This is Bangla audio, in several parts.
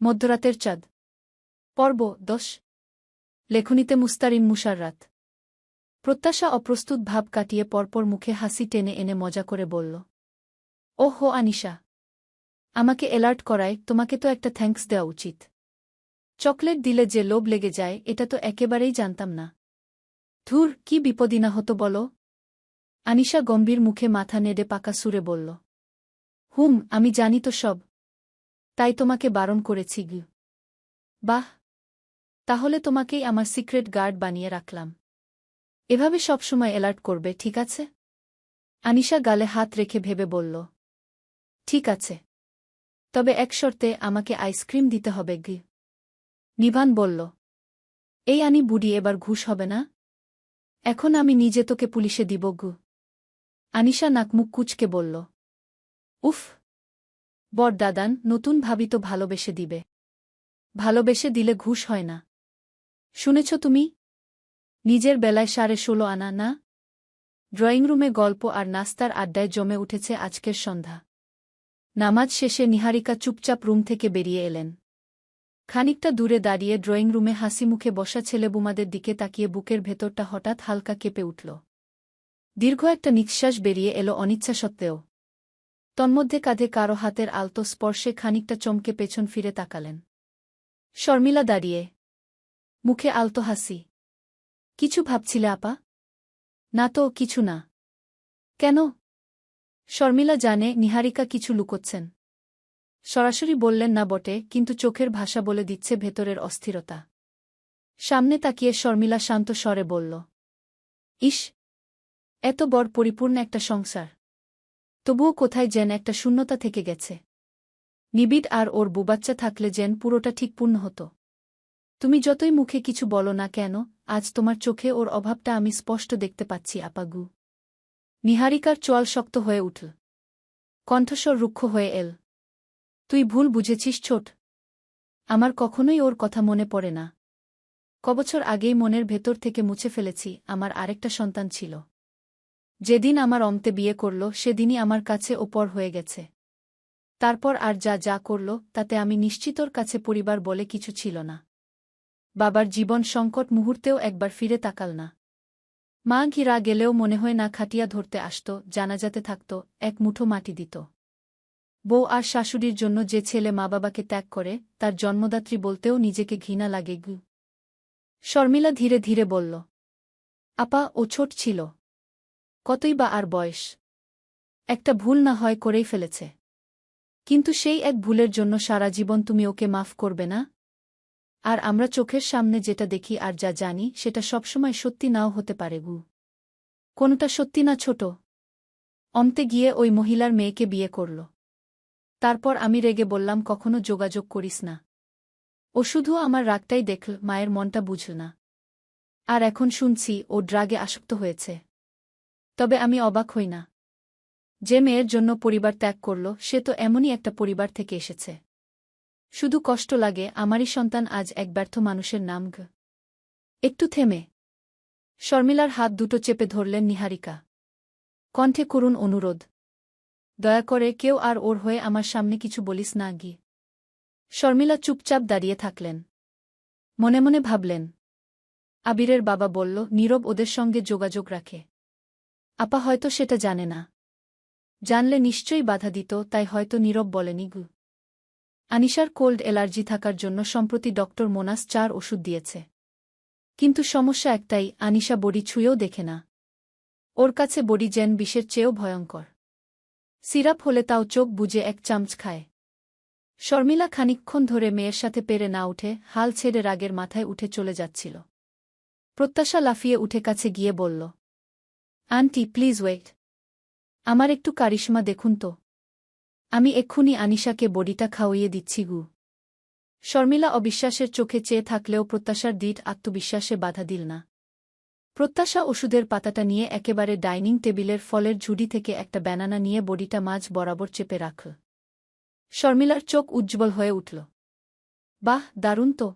মধ্যরাতের চাঁদ। পর্ব দশ। লেখনীতে মুস্তারিম মুশাররাত। প্রত্যাশা অপ্রস্তুত ভাব কাটিয়ে পরপর মুখে হাসি টেনে এনে মজা করে বলল ও হো আনিশা, আমাকে অ্যালার্ট করায়, তোমাকে তো একটা থ্যাঙ্কস দেওয়া উচিত। চকলেট দিলে যে লোভ লেগে যায়, এটা তো একেবারেই জানতাম না। ধুর, কি বিপদী না হতো বলো? আনিশা গম্ভীর মুখে মাথা নেড়ে পাকা সুরে বলল, হুম, আমি জানি তো সব। তাই তোমাকে বারণ করেছি, গি। বাহ! তাহলে তোমাকেই আমার সিক্রেট গার্ড বানিয়ে রাখলাম। এভাবে সবসময় অ্যালার্ট করবে, ঠিক আছে? আনিশা গালে হাত রেখে ভেবে বলল, ঠিক আছে। তবে এক শর্তে আমাকে আইসক্রিম দিতে হবে, গি। নিভান বলল, এই আনি বুড়ি এবার ঘুষ হবে না? এখন আমি নিজে তোকে পুলিশে দিব, গু। আনিশা নাকমুখ কুচকে বলল, উফ! বর দাদান নতুন ভাবি তো ভালোবেসে দিবে। ভালোবেসে দিলে ঘুষ হয় না। শুনেছ তুমি? নিজের বেলায় সাড়ে ষোলো আনা, না? ড্রয়িং রুমে গল্প আর নাস্তার আড্ডায় জমে উঠেছে আজকের সন্ধ্যা। নামাজ শেষে নিহারিকা চুপচাপ রুম থেকে বেরিয়ে এলেন। খানিকটা দূরে দাঁড়িয়ে ড্রয়িং রুমে হাসি মুখে বসা ছেলেবুমাদের দিকে তাকিয়ে বুকের ভেতরটা হঠাৎ হালকা কেঁপে উঠল। দীর্ঘ একটা নিঃশ্বাস বেরিয়ে এলো অনিচ্ছা সত্ত্বেও। তন্মধ্যে কাঁধে কারও হাতের আলতো স্পর্শে খানিকটা চমকে পেছন ফিরে তাকালেন। শর্মিলা দাঁড়িয়ে। মুখে আলতো হাসি। কিছু ভাবছিলে আপা? না তো, কিছু না। কেন? শর্মিলা জানে নিহারিকা কিছু লুকোচ্ছেন। সরাসরি বললেন, না বটে, কিন্তু চোখের ভাষা বলে দিচ্ছে ভেতরের অস্থিরতা। সামনে তাকিয়ে শর্মিলা শান্ত স্বরে বলল, ইস, এত বড় পরিপূর্ণ একটা সংসার। তবুও কোথায় যেন একটা শূন্যতা থেকে গেছে। নিবিড় আর ওর বুবাচ্চা থাকলে যেন পুরোটা ঠিক পূর্ণ হতো। তুমি যতই মুখে কিছু বলো না কেন, আজ তোমার চোখে ওর অভাবটা আমি স্পষ্ট দেখতে পাচ্ছি আপাগু নিহারিকার চোয়াল শক্ত হয়ে উঠল। কণ্ঠস্বর রুক্ষ হয়ে এল। তুই ভুল বুঝেছিস, ছোট। আমার কখনোই ওর কথা মনে পড়ে না। কবছর আগেই মনের ভেতর থেকে মুছে ফেলেছি, আমার আরেকটা সন্তান ছিল। যেদিন আমার অন্তে বিয়ে করল, সেদিনই আমার কাছে ওপর হয়ে গেছে। তারপর আর যা যা করল, তাতে আমি নিশ্চিতর কাছে পরিবার বলে কিছু ছিল না। বাবার জীবন সংকট মুহূর্তেও একবার ফিরে তাকাল না। মা ঘিরা গেলেও মনে হয় না খাটিয়া ধরতে আসত, জানাজাতে থাকত, এক মুঠো মাটি দিত। বউ আর শাশুড়ির জন্য যে ছেলে মা বাবাকে ত্যাগ করে, তার জন্মদাত্রী বলতেও নিজেকে ঘৃণা লাগে গু। শর্মিলা ধীরে ধীরে বলল, আপা, ও ছোট ছিল। কতই বা আর বয়স। একটা ভুল না হয় করেই ফেলেছে। কিন্তু সেই এক ভুলের জন্য সারা জীবন তুমি ওকে মাফ করবে না? আর আমরা চোখের সামনে যেটা দেখি আর যা জানি, সেটা সবসময় সত্যি নাও হতে পারে, গু। কোনটা সত্যি না ছোট? অন্তে গিয়ে ওই মহিলার মেয়েকে বিয়ে করল। তারপর আমি রেগে বললাম, কখনো যোগাযোগ করিস না। ও শুধু আমার রাগটাই দেখল, মায়ের মনটা বুঝল না। আর এখন শুনছি, ও ড্রাগে আসক্ত হয়েছে। তবে আমি অবাক হই না। যে মেয়ের জন্য পরিবার ত্যাগ করল, সে তো এমনই একটা পরিবার থেকে এসেছে। শুধু কষ্ট লাগে, আমারই সন্তান আজ এক ব্যর্থ মানুষের নাম গ। একটু থেমে। শর্মিলার হাত দুটো চেপে ধরলেন নিহারিকা। কণ্ঠে করুন অনুরোধ। দয়া করে কেউ আর ওর হয়ে আমার সামনে কিছু বলিস না, গি। শর্মিলা চুপচাপ দাঁড়িয়ে থাকলেন। মনে মনে ভাবলেন। আবিরের বাবা বলল, নীরব ওদের সঙ্গে যোগাযোগ রাখে। আপা হয়তো সেটা জানে না। জানলে নিশ্চয়ই বাধা দিত, তাই হয়তো নীরব বলেনি গু। আনিশার কোল্ড অ্যালার্জি থাকার জন্য সম্প্রতি ডক্টর মোনাস চার ওষুধ দিয়েছে। কিন্তু সমস্যা একটাই, আনিশা বড়ি ছুঁয়েও দেখে না। ওর কাছে বড়ি যেন বিষের চেয়েও ভয়ঙ্কর। সিরাপ হলে তাও চোখ বুঝে এক চামচ খায়। শর্মিলা খানিকক্ষণ ধরে মেয়ের সাথে পেরে না উঠে হাল ছেড়ে রাগের মাথায় উঠে চলে যাচ্ছিল। প্রত্যাশা লাফিয়ে উঠে কাছে গিয়ে বলল আন্টি, প্লিজ ওয়েট। আমার একটু কারিশমা দেখুন তো। আমি এক্ষুনি আনিশাকে বডিটা খাওয়িয়ে দিচ্ছি, গু। শর্মিলা অবিশ্বাসের চোখে চেয়ে থাকলেও প্রত্যাশার দৃঢ় আত্মবিশ্বাসে বাধা দিল না। প্রত্যাশা ওষুধের পাতাটা নিয়ে একেবারে ডাইনিং টেবিলের ফলের ঝুড়ি থেকে একটা ব্যানানা নিয়ে বডিটা মাঝ বরাবর চেপে রাখল শর্মিলার চোখ উজ্জ্বল হয়ে উঠল। বাহ, দারুণ তো।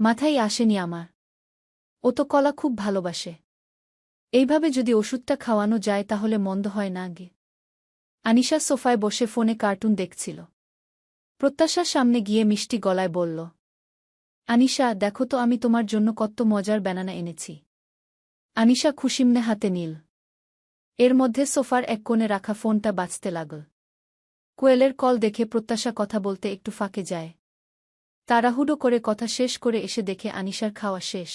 মাথায় আসেনি আমার। ও তো কলা খুব ভালোবাসে। এইভাবে যদি ওষুধটা খাওয়ানো যায় তাহলে মন্দ হয় না আগে। আনিশা সোফায় বসে ফোনে কার্টুন দেখছিল। প্রত্যাশার সামনে গিয়ে মিষ্টি গলায় বলল, আনিশা, দেখো তো আমি তোমার জন্য কত মজার ব্যানানা এনেছি। আনিশা খুশিমনে হাতে নীল। এর মধ্যে সোফার এক কোণে রাখা ফোনটা বাজতে লাগল। কোয়েলের কল দেখে প্রত্যাশা কথা বলতে একটু ফাঁকে যায়। তাড়াহুড়ো করে কথা শেষ করে এসে দেখে আনিশার খাওয়া শেষ।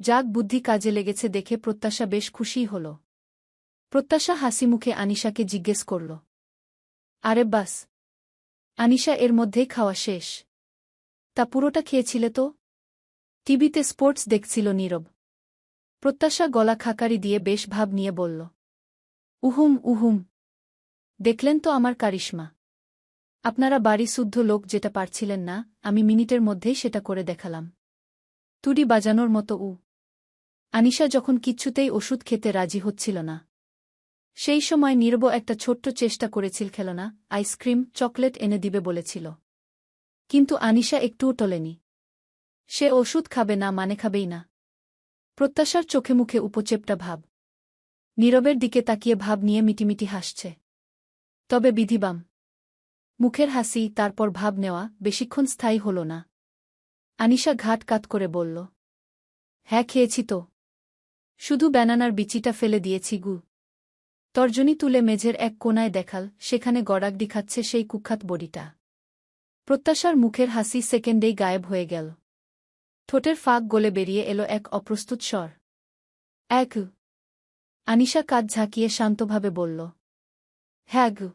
যাক বুদ্ধি কাজে লেগেছে দেখে প্রত্যাশা বেশ খুশিই হল। প্রত্যাশা হাসি মুখে আনিশাকে জিজ্ঞেস করল। আরে বাস, আনিশা এর মধ্যেই খাওয়া শেষ। তা পুরোটা খেয়েছিলে তো? টিভিতে স্পোর্টস দেখছিল নীরব। প্রত্যাশা গলা খাকারি দিয়ে বেশ ভাব নিয়ে বলল, উহুম উহুম, দেখলেন তো আমার কারিশ্মা। আপনারা বাড়ি শুদ্ধ লোক যেটা পারছিলেন না, আমি মিনিটের মধ্যেই সেটা করে দেখালাম। তুড়ি বাজানোর মতো উ। আনিশা যখন কিচ্ছুতেই ওষুধ খেতে রাজি হচ্ছিল না। সেই সময় নীরব একটা ছোট্ট চেষ্টা করেছিল, খেলনা, আইসক্রিম, চকলেট এনে দিবে বলেছিল। কিন্তু আনিশা একটুও টলেনি। সে ওষুধ খাবে না মানে খাবেই না। প্রত্যাশার চোখে মুখে উপচেপটা ভাব। নীরবের দিকে তাকিয়ে ভাব নিয়ে মিটিমিটি হাসছে। তবে বিধিবাম। মুখের হাসি, তারপর ভাব নেওয়া বেশিক্ষণ স্থায়ী হল না। আনিশা ঘাট কাত করে বলল হ্যাঁ খেয়েছি তো। শুধু ব্যানানার বিচিটা ফেলে দিয়েছি, গু। তর্জনী তুলে মেঝের এক কোনায় দেখাল, সেখানে গড়াগডি খাচ্ছে সেই কুখ্যাত বডিটা। প্রত্যাশার মুখের হাসি সেকেন্ডেই গায়েব হয়ে গেল। ঠোঁটের ফাঁক গলে বেরিয়ে এলো এক অপ্রস্তুত স্বর। এক আনিশা কাজ ঝাঁকিয়ে শান্তভাবে বলল। হ্যাঁ গু।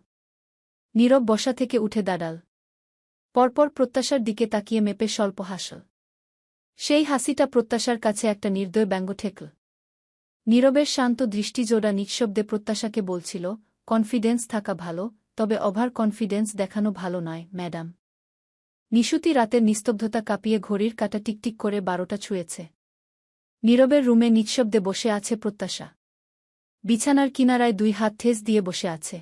নীরব বসা থেকে উঠে দাঁড়াল। পরপর প্রত্যাশার দিকে তাকিয়ে মেপে স্বল্প হাসল। সেই হাসিটা প্রত্যাশার কাছে একটা নির্দয় ব্যঙ্গ ঠেকল। নীরবের শান্ত দৃষ্টিজোড়া নিঃশব্দে প্রত্যাশাকে বলছিল, কনফিডেন্স থাকা ভালো, তবে ওভার কনফিডেন্স দেখানো ভালো নয়, ম্যাডাম নিশুতি রাতের নিস্তব্ধতা কাঁপিয়ে ঘড়ির কাটা টিকটিক করে বারোটা ছুঁয়েছে। নীরবের রুমে নিঃশব্দে বসে আছে প্রত্যাশা। বিছানার কিনারায় দুই হাত ঠেস দিয়ে বসে আছে।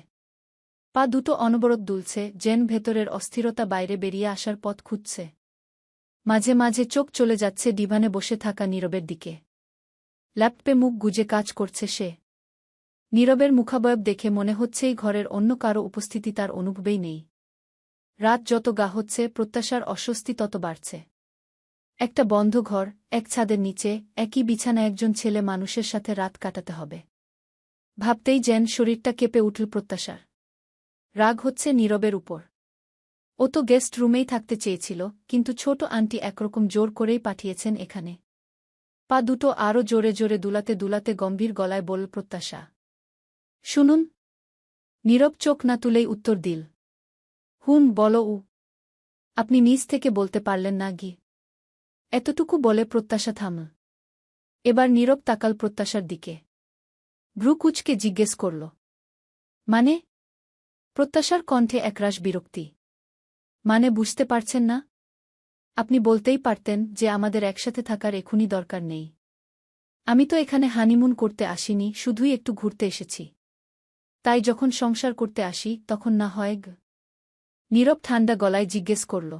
পা দুটো অনবরত দুলছে জেন ভেতরের অস্থিরতা বাইরে বেরিয়ে আসার পথ খুঁজছে। মাঝে মাঝে চোখ চলে যাচ্ছে ডিভানে বসে থাকা নীরবের দিকে। ল্যাপটপে মুখ গুজে কাজ করছে সে। নীরবের মুখাবয়ব দেখে মনে হচ্ছে এই ঘরের অন্য কারও উপস্থিতি তার অনুভবেই নেই। রাত যত গা হচ্ছে, প্রত্যাশার অস্বস্তি তত বাড়ছে। একটা বন্ধ ঘর, এক ছাদের নিচে, একই বিছানা একজন ছেলে মানুষের সাথে রাত কাটাতে হবে। ভাবতেই যেন শরীরটা কেঁপে উঠল প্রত্যাশার। রাগ হচ্ছে নীরবের উপর। ও তো গেস্ট রুমেই থাকতে চেয়েছিল, কিন্তু ছোট আন্টি একরকম জোর করেই পাঠিয়েছেন এখানে। পা দুটো আরও জোরে জোরে দুলাতে দুলাতে গম্ভীর গলায় বলল প্রত্যাশা। শুনুন। নীরব চোখ না তুলেই উত্তর দিল। হুম, বলো উ। আপনি নিজ থেকে বলতে পারলেন না, গি। এতটুকু বলে প্রত্যাশা থামল এবার নীরব তাকাল প্রত্যাশার দিকে। ভ্রুকুচকে জিজ্ঞেস করল। মানে? প্রত্যাশার কণ্ঠে একরাশ বিরক্তি। মানে বুঝতে পারছেন না? আপনি বলতেই পারতেন যে আমাদের একসাথে থাকার এখনই দরকার নেই। আমি তো এখানে হানিমুন করতে আসিনি, শুধুই একটু ঘুরতে এসেছি। তাই যখন সংসার করতে আসি, তখন না হয় নীরব ঠান্ডা গলায় জিজ্ঞেস করল,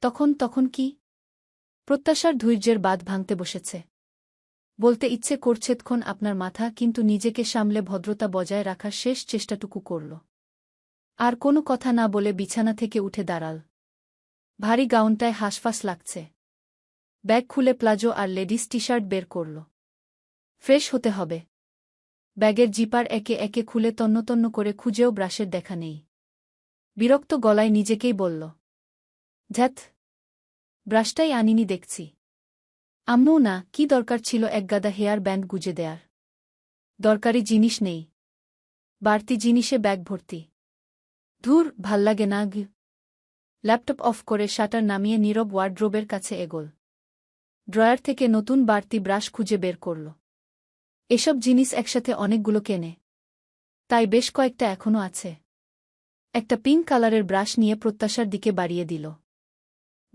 তখন তখন কি? প্রত্যাশার ধৈর্যের বাদ ভাঙতে বসেছে। বলতে ইচ্ছে করছেতক্ষণ আপনার মাথা কিন্তু নিজেকে সামলে ভদ্রতা বজায় রাখার শেষ চেষ্টাটুকু করল। আর কোনো কথা না বলে বিছানা থেকে উঠে দাঁড়াল। ভারী গাউনটায় হাসফাস লাগছে। ব্যাগ খুলে প্লাজো আর লেডিস টি শার্ট বের করল। ফ্রেশ হতে হবে। ব্যাগের জিপার একে একে খুলে তন্নতন্ন করে খুঁজেও ব্রাশের দেখা নেই। বিরক্ত গলায় নিজেকেই বলল ঝ্যাথ ব্রাশটাই আনিনি দেখছি। আম্মু না, কি দরকার ছিল একগাদা হেয়ার ব্যান্ড গুজে দেয়ার? দরকারি জিনিস নেই। বাড়তি জিনিসে ব্যাগ ভর্তি। ধুর ভাল্লাগে না গ ল্যাপটপ অফ করে শাটার নামিয়ে নীরব ওয়ার্ড্রোবের কাছে এগোল। ড্রয়ার থেকে নতুন বাড়তি ব্রাশ খুঁজে বের করল। এসব জিনিস একসাথে অনেকগুলো কেনে। তাই বেশ কয়েকটা এখনও আছে। একটা পিঙ্ক কালারের ব্রাশ নিয়ে প্রত্যাশার দিকে বাড়িয়ে দিল।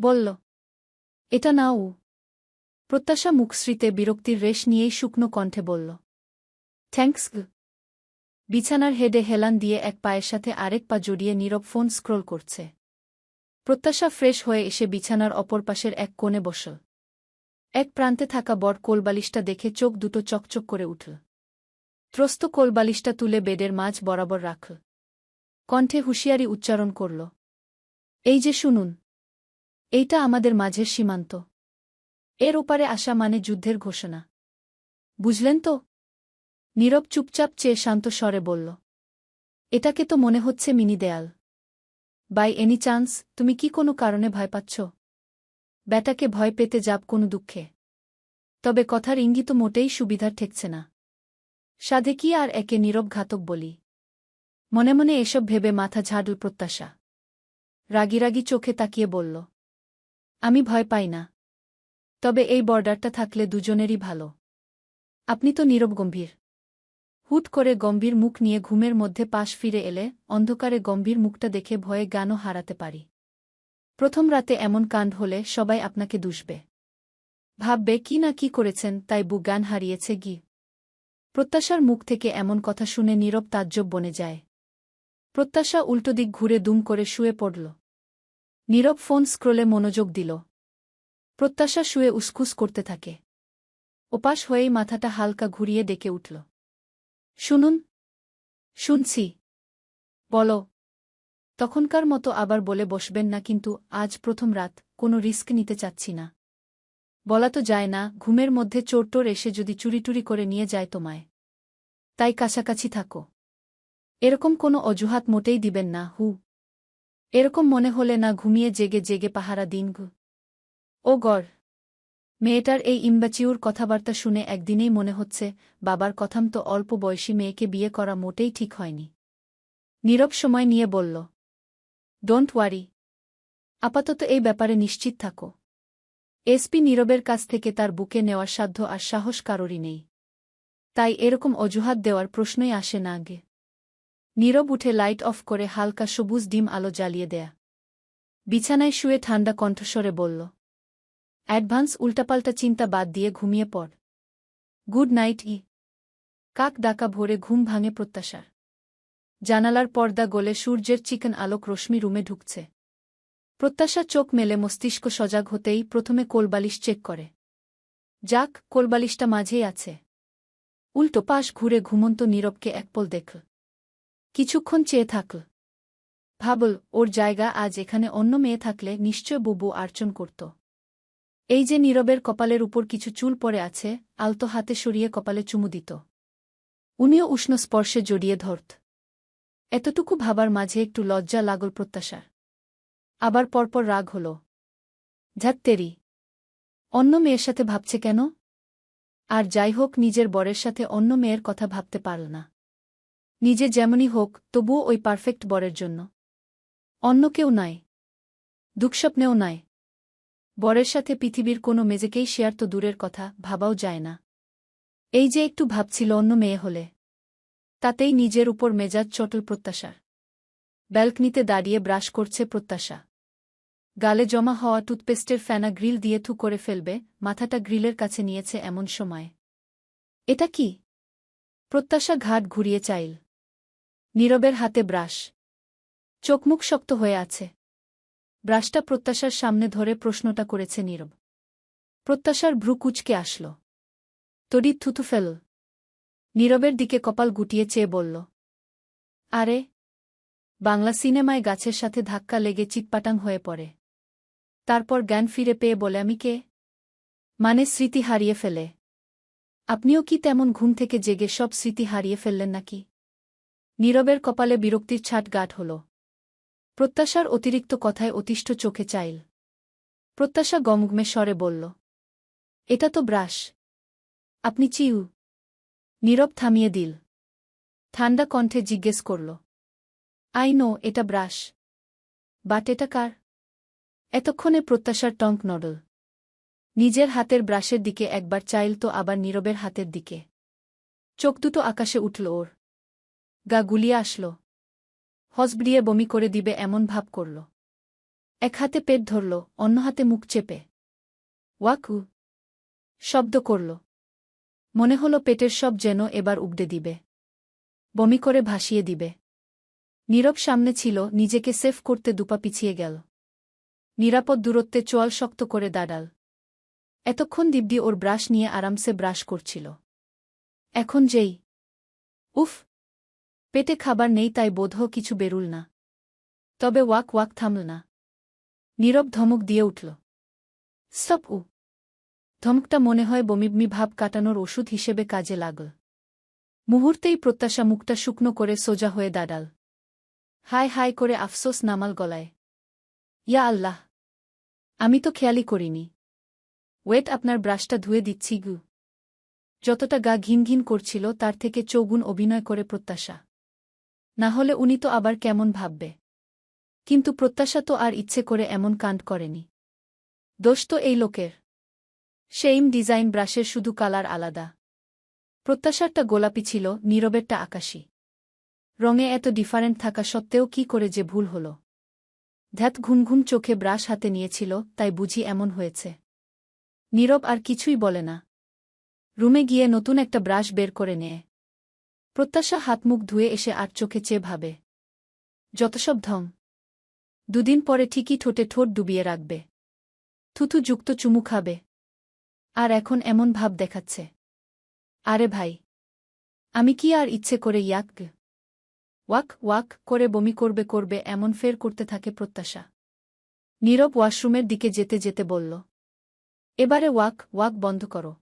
বলল, এটা নাও। প্রত্যাশা মুখশ্রীতে বিরক্তির রেশ নিয়েই শুকনো কণ্ঠে বলল, থ্যাঙ্কস বিছানার হেডে হেলান দিয়ে এক পায়ের সাথে আরেক পা জড়িয়ে নীরব ফোন স্ক্রোল করছে। প্রত্যাশা ফ্রেশ হয়ে এসে বিছানার অপর পাশের এক কোণে বসল এক প্রান্তে থাকা বড় কোলবালিশটা দেখে চোখ দুটো চকচক করে উঠল ত্রস্ত কোলবালিশটা তুলে বেডের মাঝ বরাবর রাখল কণ্ঠে হুঁশিয়ারি উচ্চারণ করল, এই যে শুনুন, এইটা আমাদের মাঝের সীমান্ত। এর ওপারে আসা মানে যুদ্ধের ঘোষণা। বুঝলেন তো? নীরব চুপচাপ চেয়ে শান্ত স্বরে বলল, এটাকে তো মনে হচ্ছে মিনি দেয়াল। বাই এনি চান্স তুমি কি কোনো কারণে ভয় পাচ্ছ? ব্যাটাকে ভয় পেতে যাব কোনো দুঃখে। তবে কথার ইঙ্গিত মোটেই সুবিধার ঠেকছে না। সাধে কি আর একে নীরব ঘাতক বলি? মনে মনে এসব ভেবে মাথা ঝাড়ল প্রত্যাশা। রাগি রাগি চোখে তাকিয়ে বলল, আমি ভয় পাই না। তবে এই বর্ডারটা থাকলে দুজনেরই ভালো। আপনি তো নীরব গম্ভীর। হুট করে গম্ভীর মুখ নিয়ে ঘুমের মধ্যে পাশ ফিরে এলে অন্ধকারে গম্ভীর মুখটা দেখে ভয়ে গানও হারাতে পারি। প্রথম রাতে এমন কাণ্ড হলে সবাই আপনাকে দুষবে। ভাববে, কি না কি করেছেন, তাই বু গান হারিয়েছে গি প্রত্যাশার মুখ থেকে এমন কথা শুনে নীরব তাজ্জব বনে যায়। প্রত্যাশা উল্টো দিক ঘুরে দুম করে শুয়ে পড়ল। নীরব ফোন স্ক্রোলে মনোযোগ দিল। প্রত্যাশা শুয়ে উসকুস করতে থাকে। ওপাশ হয়েই মাথাটা হালকা ঘুরিয়ে ডেকে উঠল। শুনুন। শুনছি। বলো। তখনকার মতো আবার বলে বসবেন না কিন্তু আজ প্রথম রাত, কোনো রিস্ক নিতে চাচ্ছি না। বলা তো যায় না, ঘুমের মধ্যে চোরটোর এসে যদি চুরিটুরি করে নিয়ে যায় তোমায়। তাই কাছাকাছি থাকো। এরকম কোনো অজুহাত মোটেই দিবেন না, হু। এরকম মনে হলে না ঘুমিয়ে জেগে জেগে পাহারা দিন ও গড়। মেয়েটার এই ইম্বাচিউর কথাবার্তা শুনে একদিনেই মনে হচ্ছে, বাবার কথাম তো অল্প বয়সী মেয়েকে বিয়ে করা মোটেই ঠিক হয়নি। নীরব সময় নিয়ে বলল ডোন্ট ওয়ারি আপাতত এই ব্যাপারে নিশ্চিত থাকো। এসপি নীরবের কাছ থেকে তার বুকে নেওয়ার সাধ্য আর সাহস কারোরই নেই। তাই এরকম অজুহাত দেওয়ার প্রশ্নই আসে না আগে। নীরব উঠে লাইট অফ করে হালকা সবুজ ডিম আলো জ্বালিয়ে দেয়া। বিছানায় শুয়ে ঠান্ডা কণ্ঠস্বরে বলল অ্যাডভান্স উল্টাপাল্টা চিন্তা বাদ দিয়ে ঘুমিয়ে পড়। গুড নাইট, ই। কাক ডাকা ভোরে ঘুম ভাঙে প্রত্যাশার। জানালার পর্দা গলে সূর্যের চিকেন আলোক রশ্মি রুমে ঢুকছে। প্রত্যাশা চোখ মেলে মস্তিষ্ক সজাগ হতেই প্রথমে কোলবালিশ চেক করে। যাক, কোলবালিশটা মাঝেই আছে। উল্টো পাশ ঘুরে ঘুমন্ত নীরবকে একপল দেখল। কিছুক্ষণ চেয়ে থাকল। ভাবল, ওর জায়গা আজ এখানে অন্য মেয়ে থাকলে নিশ্চয় বুবু আর্চন করত। এই যে নীরবের কপালের উপর কিছু চুল পড়ে আছে, আলতো হাতে সরিয়ে কপালে চুমু দিত। উনিও উষ্ণ স্পর্শে জড়িয়ে ধরত। এতটুকু ভাবার মাঝে একটু লজ্জা লাগল প্রত্যাশার। আবার পরপর রাগ হল। ঝাত্তেরি অন্য মেয়ের সাথে ভাবছে কেন? আর যাই হোক, নিজের বরের সাথে অন্য মেয়ের কথা ভাবতে পারল না। নিজে যেমনই হোক, তবুও ওই পারফেক্ট বরের জন্য। অন্য কেউ নয় দুঃস্বপ্নেও নয় বরের সাথে পৃথিবীর কোনো মেজেকেই শেয়ার তো দূরের কথা, ভাবাও যায় না। এই যে একটু ভাবছিল অন্য মেয়ে হলে। তাতেই নিজের উপর মেজাজ চটল প্রত্যাশার। ব্যালকনিতে দাঁড়িয়ে ব্রাশ করছে প্রত্যাশা। গালে জমা হওয়া টুথপেস্টের ফ্যানা গ্রিল দিয়ে থু করে ফেলবে, মাথাটা গ্রিলের কাছে নিয়েছে এমন সময়। এটা কি? প্রত্যাশা ঘাট ঘুরিয়ে চাইল। নীরবের হাতে ব্রাশ। চোখমুখ শক্ত হয়ে আছে। ব্রাশটা প্রত্যাশার সামনে ধরে প্রশ্নটা করেছে নীরব। প্রত্যাশার ভ্রু কুচকে আসল। তড়ি থুথু ফেল। নীরবের দিকে কপাল গুটিয়ে চেয়ে বলল, আরে, বাংলা সিনেমায় গাছের সাথে ধাক্কা লেগে চিটপাটাং হয়ে পড়ে। তারপর জ্ঞান ফিরে পেয়ে বলে, আমি কে? মানে স্মৃতি হারিয়ে ফেলে। আপনিও কি তেমন ঘুম থেকে জেগে সব স্মৃতি হারিয়ে ফেললেন নাকি? নীরবের কপালে বিরক্তির ছাট গাঢ় হল। প্রত্যাশার অতিরিক্ত কথায় অতিষ্ঠ চোখে চাইল। প্রত্যাশা গমগমে স্বরে বলল, এটা তো ব্রাশ। আপনি চিউ নীরব থামিয়ে দিল। ঠান্ডা কণ্ঠে জিজ্ঞেস করল, আই নো, এটা ব্রাশ। বাট এটা কার এতক্ষণে প্রত্যাশার টঙ্ক নডল। নিজের হাতের ব্রাশের দিকে একবার চাইল তো আবার নীরবের হাতের দিকে। চোখ দুটো আকাশে উঠল ওর। গা গুলিয়ে আসল। হসবড়িয়ে বমি করে দিবে এমন ভাব করল। এক হাতে পেট ধরল, অন্য হাতে মুখ চেপে। ওয়াকু! শব্দ করল। মনে হল পেটের সব যেন এবার উবডে দিবে। বমি করে ভাসিয়ে দিবে। নীরব সামনে ছিল, নিজেকে সেফ করতে দুপা পিছিয়ে গেল। নিরাপদ দূরত্বে চোয়াল শক্ত করে দাঁড়াল। এতক্ষণ দিব্যি ওর ব্রাশ নিয়ে আরামসে ব্রাশ করছিল। এখন যেই? উফ! পেটে খাবার নেই তাই বোধহ কিছু বেরুল না। তবে ওয়াক ওয়াক থামল না। নীরব ধমক দিয়ে উঠল। স্টপ উ। ধমকটা মনে হয় বমিবমি ভাব কাটানোর ওষুধ হিসেবে কাজে লাগল। মুহূর্তেই প্রত্যাশা মুখটা শুকনো করে সোজা হয়ে দাঁড়াল। হায় হায় করে আফসোস নামাল গলায়। ইয়া আল্লাহ। আমি তো খেয়ালই করিনি। ওয়েট, আপনার ব্রাশটা ধুয়ে দিচ্ছি গু। যতটা গা ঘিন ঘিন করছিল তার থেকে চৌগুণ অভিনয় করে প্রত্যাশা। না হলে উনি তো আবার কেমন ভাববে? কিন্তু প্রত্যাশা তো আর ইচ্ছে করে এমন কাণ্ড করেনি। দোষ তো এই লোকের। সেইম ডিজাইন ব্রাশের শুধু কালার আলাদা। প্রত্যাশারটা গোলাপি ছিল, নীরবেরটা আকাশী। রঙে এত ডিফারেন্ট থাকা সত্ত্বেও কি করে যে ভুল হল? ধ্যাত ঘুমঘুম চোখে ব্রাশ হাতে নিয়েছিল, তাই বুঝি এমন হয়েছে। নীরব আর কিছুই বলে না। রুমে গিয়ে নতুন একটা ব্রাশ বের করে নেয়। প্রত্যাশা হাতমুখ ধুয়ে এসে আর চোখে চেয়ে ভাবে। যতসব ধং দুদিন পরে ঠিকই ঠোঁটে ঠোঁট ডুবিয়ে রাখবে। থুথু যুক্ত চুমু খাবে। আর এখন এমন ভাব দেখাচ্ছে। আরে ভাই। আমি কি আর ইচ্ছে করে ইয়াক? ওয়াক ওয়াক করে বমি করবে করবে, এমন ফের করতে থাকে প্রত্যাশা। নীরব ওয়াশরুমের দিকে যেতে যেতে বলল, এবারে ওয়াক ওয়াক বন্ধ করো।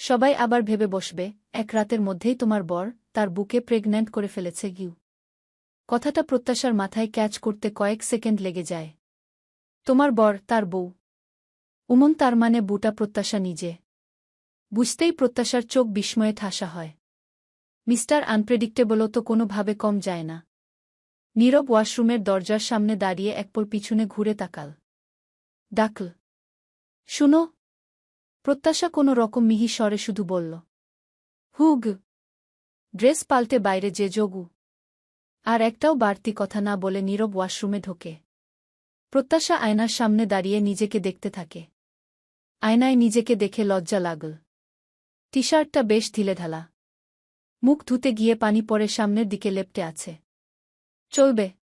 সবাই আবার ভেবে বসবে, এক রাতের মধ্যেই তোমার বর তার বুকে প্রেগন্যান্ট করে ফেলেছে গিউ। কথাটা প্রত্যাশার মাথায় ক্যাচ করতে কয়েক সেকেন্ড লেগে যায়। তোমার বর তার বউ। উমন তার মানে বুটা প্রত্যাশা নিজে। বুঝতেই প্রত্যাশার চোখ বিস্ময়ে ঠাসা হয়। মিস্টার আনপ্রেডিক্টেবলও তো কোনোভাবে কম যায় না। নীরব ওয়াশরুমের দরজার সামনে দাঁড়িয়ে একপর পিছনে ঘুরে তাকাল। ডাকল, শুনো প্রত্যাশা কোনো রকম মিহি স্বরে শুধু বলল, হুগ, ড্রেস পাল্টে বাইরে যে যোগু। আর একটাও বাড়তি কথা না বলে নীরব ওয়াশরুমে ঢোকে। প্রত্যাশা আয়নার সামনে দাঁড়িয়ে নিজেকে দেখতে থাকে। আয়নায় নিজেকে দেখে লজ্জা লাগল। টি শার্টটা বেশ ঢিলেঢালা। মুখ ধুতে গিয়ে পানি পরে সামনের দিকে লেপটে আছে। চলবে।